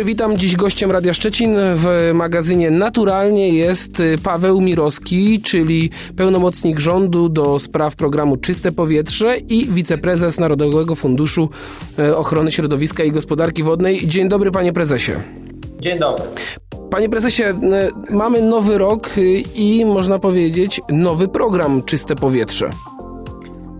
dobry, witam. Dziś gościem Radia Szczecin w magazynie Naturalnie jest y, Paweł Mirowski, czyli pełnomocnik rządu do spraw programu Czyste Powietrze i wiceprezes Narodowego Funduszu y, Ochrony Środowiska i Gospodarki Wodnej. Dzień dobry, panie prezesie. Dzień dobry. Panie prezesie, y, mamy nowy rok i można powiedzieć nowy program Czyste Powietrze.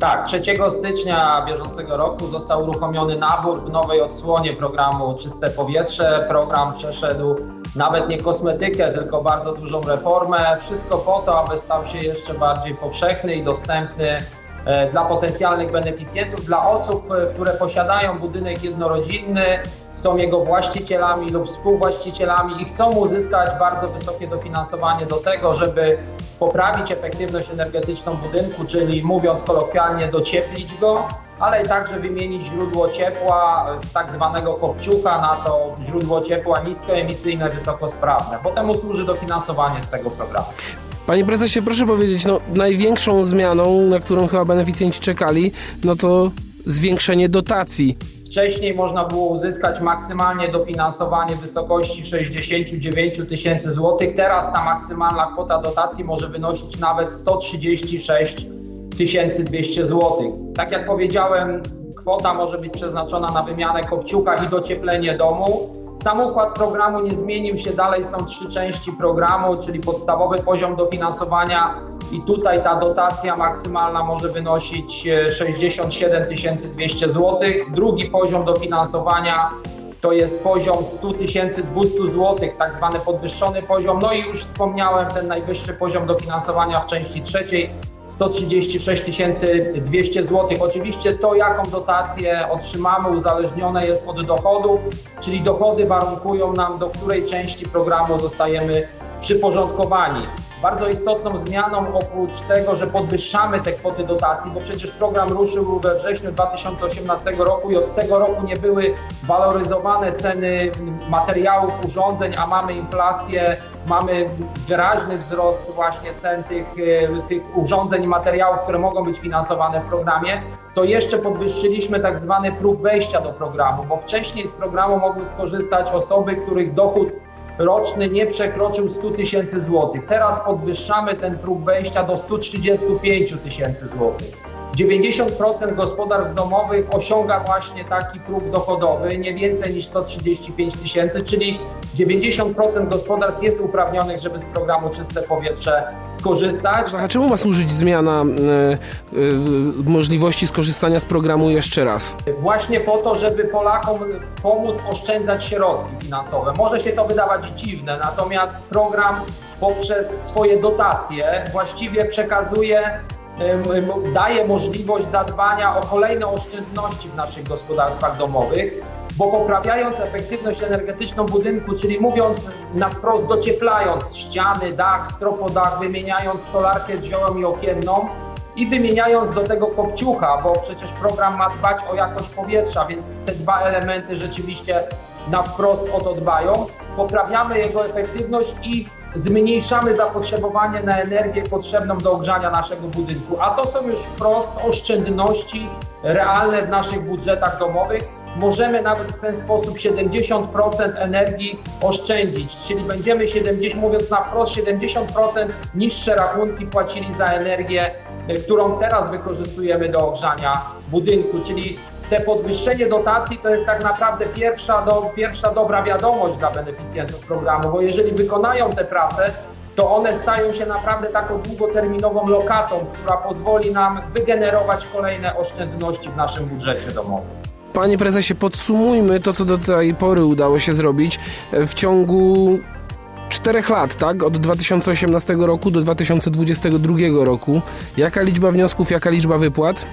Tak, 3 stycznia bieżącego roku został uruchomiony nabór w nowej odsłonie programu Czyste Powietrze. Program przeszedł nawet nie kosmetykę, tylko bardzo dużą reformę. Wszystko po to, aby stał się jeszcze bardziej powszechny i dostępny e, dla potencjalnych beneficjentów, dla osób, e, które posiadają budynek jednorodzinny, są jego właścicielami lub współwłaścicielami i chcą uzyskać bardzo wysokie dofinansowanie do tego, żeby poprawić efektywność energetyczną budynku, czyli mówiąc kolokwialnie, docieplić go, ale także wymienić źródło ciepła z tak zwanego kopciucha na to źródło ciepła niskoemisyjne, wysokosprawne. Potem służy dofinansowanie z tego programu. Panie prezesie, proszę powiedzieć, no największą zmianą, na którą chyba beneficjenci czekali, no to zwiększenie dotacji Wcześniej można było uzyskać maksymalnie dofinansowanie w wysokości 69 tysięcy złotych. Teraz ta maksymalna kwota dotacji może wynosić nawet 136 200 złotych. Tak jak powiedziałem, kwota może być przeznaczona na wymianę kopciuka i docieplenie domu. Sam układ programu nie zmienił się, dalej są trzy części programu, czyli podstawowy poziom dofinansowania i tutaj ta dotacja maksymalna może wynosić 67 200 zł. Drugi poziom dofinansowania to jest poziom 100 200 zł, tak zwany podwyższony poziom. No i już wspomniałem ten najwyższy poziom dofinansowania w części trzeciej 136 200 zł. Oczywiście to, jaką dotację otrzymamy, uzależnione jest od dochodów, czyli dochody warunkują nam, do której części programu zostajemy przyporządkowani. Bardzo istotną zmianą, oprócz tego, że podwyższamy te kwoty dotacji, bo przecież program ruszył we wrześniu 2018 roku i od tego roku nie były waloryzowane ceny materiałów, urządzeń, a mamy inflację, mamy wyraźny wzrost właśnie cen tych, e, tych urządzeń i materiałów, które mogą być finansowane w programie, to jeszcze podwyższyliśmy tak zwany próg wejścia do programu, bo wcześniej z programu mogły skorzystać osoby, których dochód roczny nie przekroczył 100 tysięcy złotych. Teraz podwyższamy ten próg wejścia do 135 tysięcy złotych. 90% gospodarstw domowych osiąga właśnie taki próg dochodowy, nie więcej niż 135 tysięcy, czyli 90% gospodarstw jest uprawnionych, żeby z programu Czyste Powietrze skorzystać. A czemu ma służyć zmiana y, y, możliwości skorzystania z programu jeszcze raz? Właśnie po to, żeby Polakom pomóc oszczędzać środki finansowe. Może się to wydawać dziwne, natomiast program poprzez swoje dotacje właściwie przekazuje daje możliwość zadbania o kolejne oszczędności w naszych gospodarstwach domowych, bo poprawiając efektywność energetyczną budynku, czyli mówiąc na wprost docieplając ściany, dach, stropodach, wymieniając stolarkę drzwiową i okienną i wymieniając do tego kopciucha, bo przecież program ma dbać o jakość powietrza, więc te dwa elementy rzeczywiście na wprost o to dbają. Poprawiamy jego efektywność i zmniejszamy zapotrzebowanie na energię potrzebną do ogrzania naszego budynku. A to są już wprost oszczędności realne w naszych budżetach domowych. Możemy nawet w ten sposób 70% energii oszczędzić, czyli będziemy 70, mówiąc na wprost, 70% niższe rachunki płacili za energię, którą teraz wykorzystujemy do ogrzania budynku, czyli te podwyższenie dotacji to jest tak naprawdę pierwsza, do, pierwsza dobra wiadomość dla beneficjentów programu, bo jeżeli wykonają te prace, to one stają się naprawdę taką długoterminową lokatą, która pozwoli nam wygenerować kolejne oszczędności w naszym budżecie domowym. Panie prezesie, podsumujmy to, co do tej pory udało się zrobić w ciągu czterech lat, tak? Od 2018 roku do 2022 roku. Jaka liczba wniosków, jaka liczba wypłat?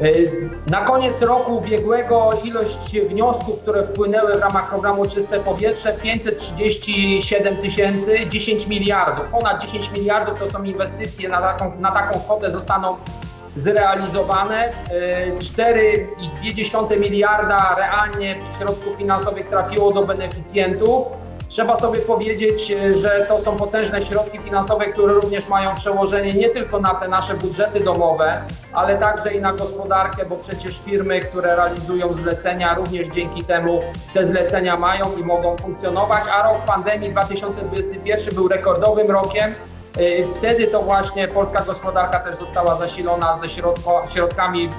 Y, na koniec roku ubiegłego ilość wniosków, które wpłynęły w ramach programu Czyste Powietrze 537 tysięcy, 10 miliardów. Ponad 10 miliardów to są inwestycje na taką, na taką kwotę zostaną zrealizowane. 4,2 y, miliarda realnie środków finansowych trafiło do beneficjentów. Trzeba sobie powiedzieć, e, że to są potężne środki finansowe, które również mają przełożenie nie tylko na te nasze budżety domowe, ale także i na gospodarkę, bo przecież firmy, które realizują zlecenia, również dzięki temu te zlecenia mają i mogą funkcjonować, a rok pandemii 2021 był rekordowym rokiem. E, Wtedy to właśnie polska gospodarka też została zasilona ze środkami e,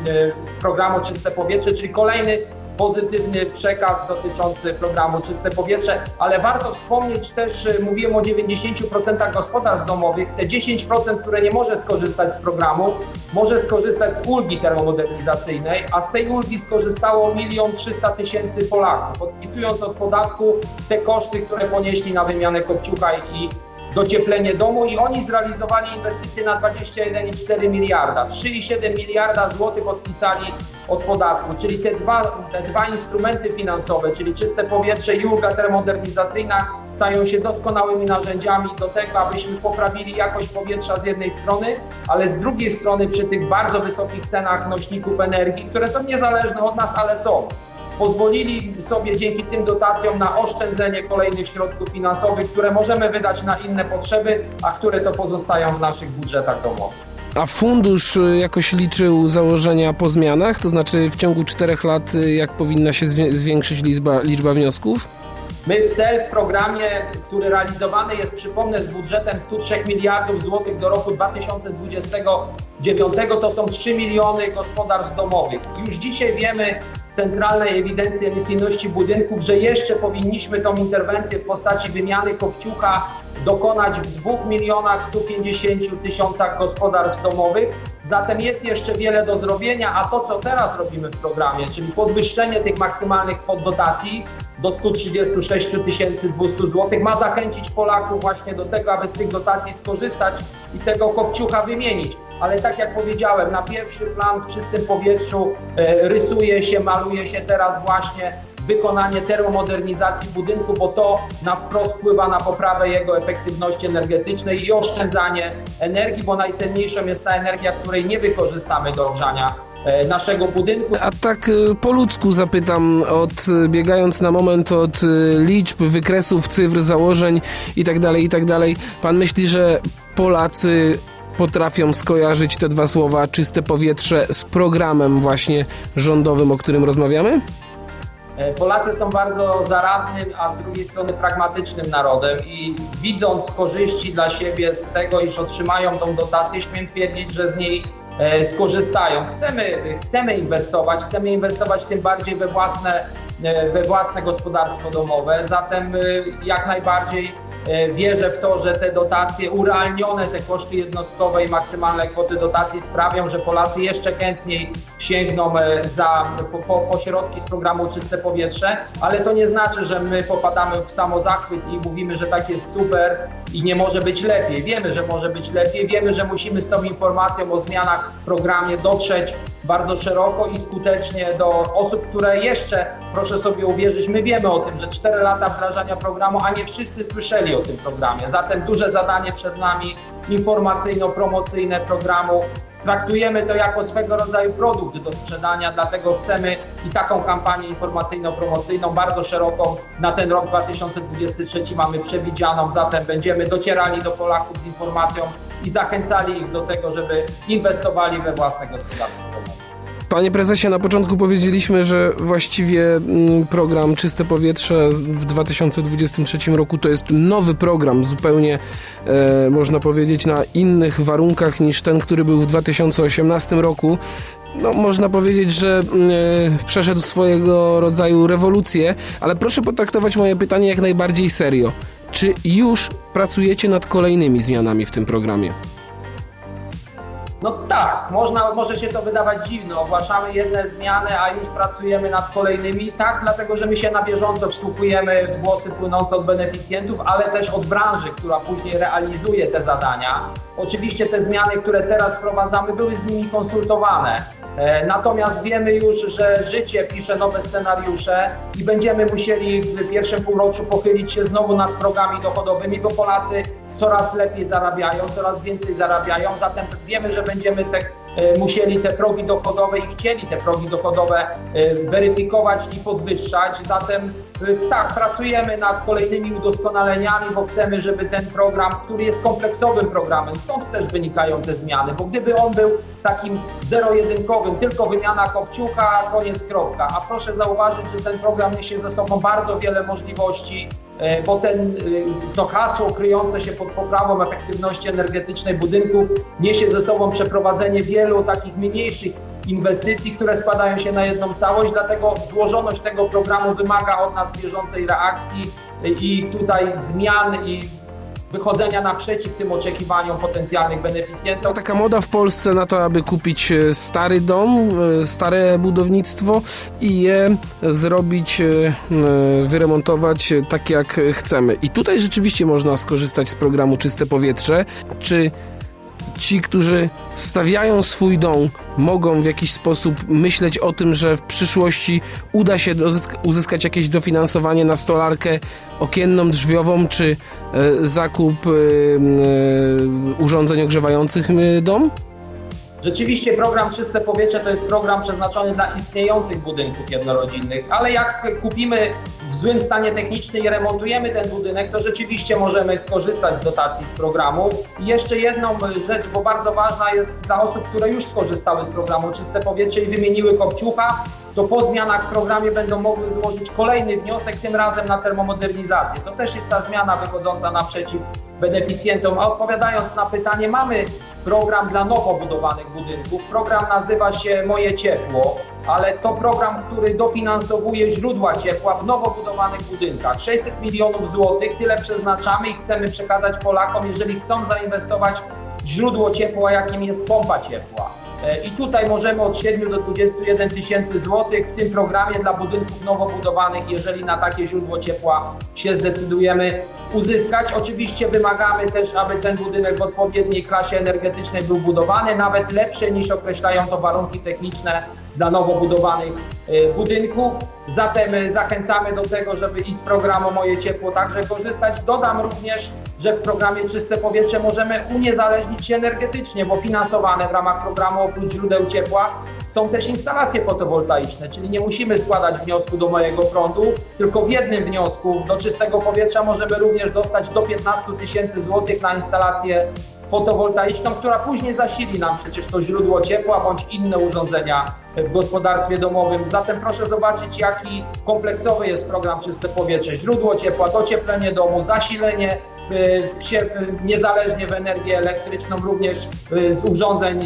programu Czyste Powietrze, czyli kolejny pozytywny przekaz dotyczący programu Czyste Powietrze, ale warto wspomnieć też, y, mówiłem o 90% gospodarstw domowych, te 10%, które nie może skorzystać z programu, może skorzystać z ulgi termomodernizacyjnej, a z tej ulgi skorzystało 1 300 tysięcy Polaków, odpisując od podatku te koszty, które ponieśli na wymianę kopciucha i docieplenie domu i oni zrealizowali inwestycje na 21,4 miliarda. 3,7 miliarda złotych odpisali od podatku, czyli te dwa, te dwa instrumenty finansowe, czyli czyste powietrze i ulga termomodernizacyjna stają się doskonałymi narzędziami do tego, abyśmy poprawili jakość powietrza z jednej strony, ale z drugiej strony przy tych bardzo wysokich cenach nośników energii, które są niezależne od nas, ale są pozwolili sobie dzięki tym dotacjom na oszczędzenie kolejnych środków finansowych, które możemy wydać na inne potrzeby, a które to pozostają w naszych budżetach domowych. A fundusz y, jakoś liczył założenia po zmianach? To znaczy w ciągu czterech lat y, jak powinna się zwię- zwiększyć liczba, liczba wniosków? My cel w programie, który realizowany jest, przypomnę, z budżetem 103 miliardów złotych do roku 2029, to są 3 miliony gospodarstw domowych. Już dzisiaj wiemy z Centralnej Ewidencji Emisyjności Budynków, że jeszcze powinniśmy tą interwencję w postaci wymiany kopciucha dokonać w 2 milionach 150 tysiącach gospodarstw domowych. Zatem jest jeszcze wiele do zrobienia, a to, co teraz robimy w programie, czyli podwyższenie tych maksymalnych kwot dotacji do 136 200 zł, ma zachęcić Polaków właśnie do tego, aby z tych dotacji skorzystać i tego kopciucha wymienić. Ale tak jak powiedziałem, na pierwszy plan w czystym powietrzu e, rysuje się, maluje się teraz właśnie wykonanie termomodernizacji budynku, bo to na wprost wpływa na poprawę jego efektywności energetycznej i oszczędzanie energii, bo najcenniejszą jest ta energia, której nie wykorzystamy do ogrzania naszego budynku. A tak y, po ludzku zapytam, od, y, biegając na moment od liczb, wykresów, cyfr, założeń itd., itd., pan myśli, że Polacy potrafią skojarzyć te dwa słowa czyste powietrze z programem właśnie rządowym, o którym rozmawiamy? E, Polacy są bardzo zaradnym, a z drugiej strony pragmatycznym narodem i widząc korzyści dla siebie z tego, iż otrzymają tą dotację, śmiem twierdzić, że z niej e, skorzystają. Chcemy, chcemy inwestować, chcemy inwestować tym bardziej we własne, e, we własne gospodarstwo domowe, zatem e, jak najbardziej e, wierzę w to, że te dotacje, urealnione te koszty jednostkowe i maksymalne kwoty dotacji sprawią, że Polacy jeszcze chętniej sięgną e, za, po, po, po środki z programu Czyste Powietrze, ale to nie znaczy, że my popadamy w samozachwyt i mówimy, że tak jest super i nie może być lepiej. Wiemy, że może być lepiej, wiemy, że musimy z tą informacją o zmianach w programie dotrzeć bardzo szeroko i skutecznie do osób, które jeszcze, proszę sobie uwierzyć, my wiemy o tym, że 4 lata wdrażania programu, a nie wszyscy słyszeli o tym programie. Zatem duże zadanie przed nami informacyjno-promocyjne programu. Traktujemy to jako swego rodzaju produkt do sprzedania, dlatego chcemy i taką kampanię informacyjno-promocyjną bardzo szeroką na ten rok 2023 mamy przewidzianą, zatem będziemy docierali do Polaków z informacją i zachęcali ich do tego, żeby inwestowali we własne gospodarstwo. Panie prezesie, na początku powiedzieliśmy, że właściwie mm, program Czyste Powietrze w 2023 roku to jest nowy program, zupełnie e, można powiedzieć na innych warunkach niż ten, który był w 2018 roku. No, można powiedzieć, że mm, e, przeszedł swojego rodzaju rewolucję, ale proszę potraktować moje pytanie jak najbardziej serio. Czy już pracujecie nad kolejnymi zmianami w tym programie? No tak, można, może się to wydawać dziwne. Ogłaszamy jedne zmiany, a już pracujemy nad kolejnymi. Tak, dlatego że my się na bieżąco wsłuchujemy w głosy płynące od beneficjentów, ale też od branży, która później realizuje te zadania. Oczywiście te zmiany, które teraz wprowadzamy, były z nimi konsultowane. E, Natomiast wiemy już, że życie pisze nowe scenariusze i będziemy musieli w pierwszym półroczu pochylić się znowu nad progami dochodowymi, bo Polacy coraz lepiej zarabiają, coraz więcej zarabiają, zatem wiemy, że będziemy te e, musieli te progi dochodowe i chcieli te progi dochodowe e, weryfikować i podwyższać. Zatem e, tak, pracujemy nad kolejnymi udoskonaleniami, bo chcemy, żeby ten program, który jest kompleksowym programem, stąd też wynikają te zmiany, bo gdyby on był takim zero-jedynkowym, tylko wymiana kopciucha, koniec, kropka. A proszę zauważyć, że ten program niesie ze sobą bardzo wiele możliwości, bo ten, e, to hasło kryjące się pod poprawą efektywności energetycznej budynków niesie ze sobą przeprowadzenie wielu takich mniejszych inwestycji, które składają się na jedną całość, dlatego złożoność tego programu wymaga od nas bieżącej reakcji e, i tutaj zmian i wychodzenia naprzeciw tym oczekiwaniom potencjalnych beneficjentów. Taka moda w Polsce na to, aby kupić e, stary dom, e, stare budownictwo i je zrobić, e, wyremontować tak jak chcemy. I tutaj rzeczywiście można skorzystać z programu Czyste Powietrze. Czy ci, którzy stawiają swój dom, mogą w jakiś sposób myśleć o tym, że w przyszłości uda się uzyskać jakieś dofinansowanie na stolarkę okienną, drzwiową, czy e, zakup e, e, urządzeń ogrzewających dom? Rzeczywiście program Czyste Powietrze to jest program przeznaczony dla istniejących budynków jednorodzinnych, ale jak kupimy w złym stanie technicznym i remontujemy ten budynek, to rzeczywiście możemy skorzystać z dotacji z programu. I jeszcze jedną rzecz, bo bardzo ważna jest dla osób, które już skorzystały z programu Czyste Powietrze i wymieniły kopciucha, to po zmianach w programie będą mogły złożyć kolejny wniosek, tym razem na termomodernizację. To też jest ta zmiana wychodząca naprzeciw beneficjentom. A odpowiadając na pytanie, mamy program dla nowo budowanych budynków. Program nazywa się Moje Ciepło, ale to program, który dofinansowuje źródła ciepła w nowo budowanych budynkach. 600 milionów złotych, tyle przeznaczamy i chcemy przekazać Polakom, jeżeli chcą zainwestować w źródło ciepła, jakim jest pompa ciepła. I tutaj możemy od 7 do 21 tysięcy złotych w tym programie dla budynków nowo budowanych, jeżeli na takie źródło ciepła się zdecydujemy uzyskać. Oczywiście wymagamy też, aby ten budynek w odpowiedniej klasie energetycznej był budowany, nawet lepsze niż określają to warunki techniczne dla nowo budowanych e, budynków. Zatem e, zachęcamy do tego, żeby i z programu Moje Ciepło także korzystać. Dodam również, że w programie Czyste Powietrze możemy uniezależnić się energetycznie, bo finansowane w ramach programu oprócz źródeł ciepła są też instalacje fotowoltaiczne, czyli nie musimy składać wniosku do mojego prądu, tylko w jednym wniosku do czystego powietrza możemy również dostać do 15 tysięcy złotych na instalację fotowoltaiczną, która później zasili nam przecież to źródło ciepła bądź inne urządzenia w gospodarstwie domowym. Zatem proszę zobaczyć, jaki kompleksowy jest program Czyste Powietrze. Źródło ciepła, docieplenie domu, zasilenie y, y, niezależnie w energię elektryczną, również y, z urządzeń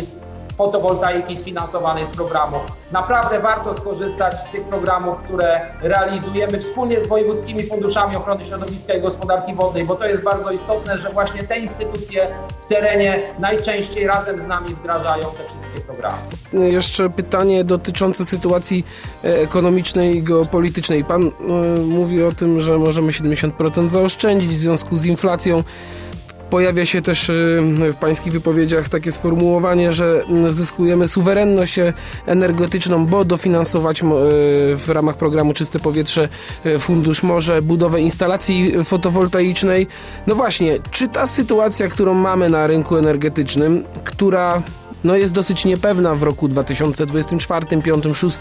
fotowoltaiki sfinansowanej z programu. Naprawdę warto skorzystać z tych programów, które realizujemy wspólnie z wojewódzkimi funduszami ochrony środowiska i gospodarki wodnej, bo to jest bardzo istotne, że właśnie te instytucje w terenie najczęściej razem z nami wdrażają te wszystkie programy. Jeszcze pytanie dotyczące sytuacji e, ekonomicznej i geopolitycznej. Pan e, mówi o tym, że możemy 70% zaoszczędzić w związku z inflacją. Pojawia się też e, w pańskich wypowiedziach takie sformułowanie, że zyskujemy suwerenność energetyczną, bo dofinansować e, w ramach programu Czyste Powietrze e, fundusz może budowę instalacji fotowoltaicznej. No właśnie, czy ta sytuacja, którą mamy na rynku energetycznym, która no jest dosyć niepewna w roku 2024, 5, 6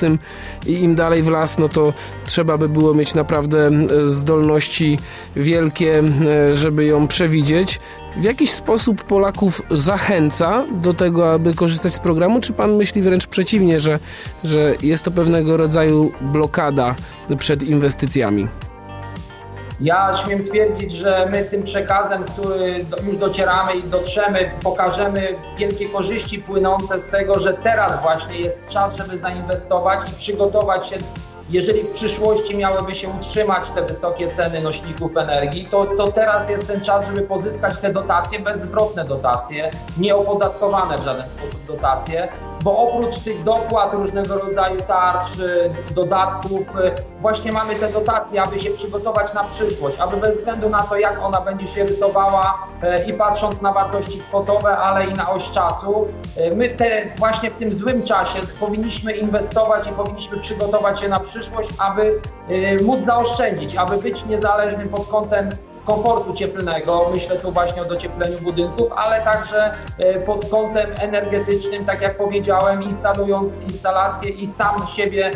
i im dalej w las, no to trzeba by było mieć naprawdę e, zdolności wielkie, e, żeby ją przewidzieć. W jakiś sposób Polaków zachęca do tego, aby korzystać z programu, czy pan myśli wręcz przeciwnie, że, że jest to pewnego rodzaju blokada przed inwestycjami? Ja śmiem twierdzić, że my tym przekazem, który już docieramy i dotrzemy, pokażemy wielkie korzyści płynące z tego, że teraz właśnie jest czas, żeby zainwestować i przygotować się. Jeżeli w przyszłości miałyby się utrzymać te wysokie ceny nośników energii, to, to teraz jest ten czas, żeby pozyskać te dotacje, bezzwrotne dotacje, nieopodatkowane w żaden sposób dotacje, bo oprócz tych dopłat różnego rodzaju tarcz, y, dodatków, y, właśnie mamy te dotacje, aby się przygotować na przyszłość, aby bez względu na to, jak ona będzie się rysowała y, i patrząc na wartości kwotowe, ale i na oś czasu, my w te, właśnie w tym złym czasie powinniśmy inwestować i powinniśmy przygotować się na przyszłość, aby móc zaoszczędzić, aby być niezależnym pod kątem komfortu cieplnego, myślę tu właśnie o dociepleniu budynków, ale także e, pod kątem energetycznym, tak jak powiedziałem, instalując instalacje i sam siebie,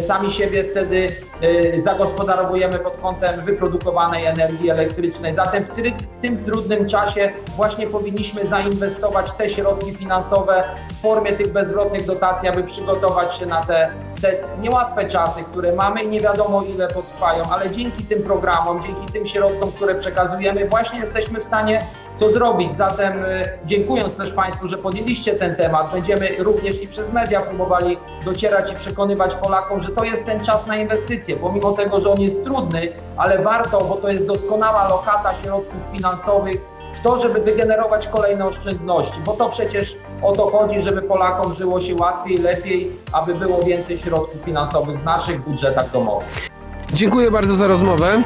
sami siebie wtedy e, zagospodarowujemy pod kątem wyprodukowanej energii elektrycznej. Zatem w tym trudnym czasie właśnie powinniśmy zainwestować te środki finansowe w formie tych bezwrotnych dotacji, aby przygotować się na te, te niełatwe czasy, które mamy i nie wiadomo ile potrwają, ale dzięki tym programom, dzięki tym środkom, które przekazujemy, właśnie jesteśmy w stanie to zrobić. Zatem y, dziękując też Państwu, że podjęliście ten temat, będziemy również i przez media próbowali docierać i przekonywać Polakom, że to jest ten czas na inwestycje, pomimo tego, że on jest trudny, ale warto, bo to jest doskonała lokata środków finansowych w to, żeby wygenerować kolejne oszczędności, bo to przecież o to chodzi, żeby Polakom żyło się łatwiej, lepiej, aby było więcej środków finansowych w naszych budżetach domowych. Dziękuję bardzo za rozmowę.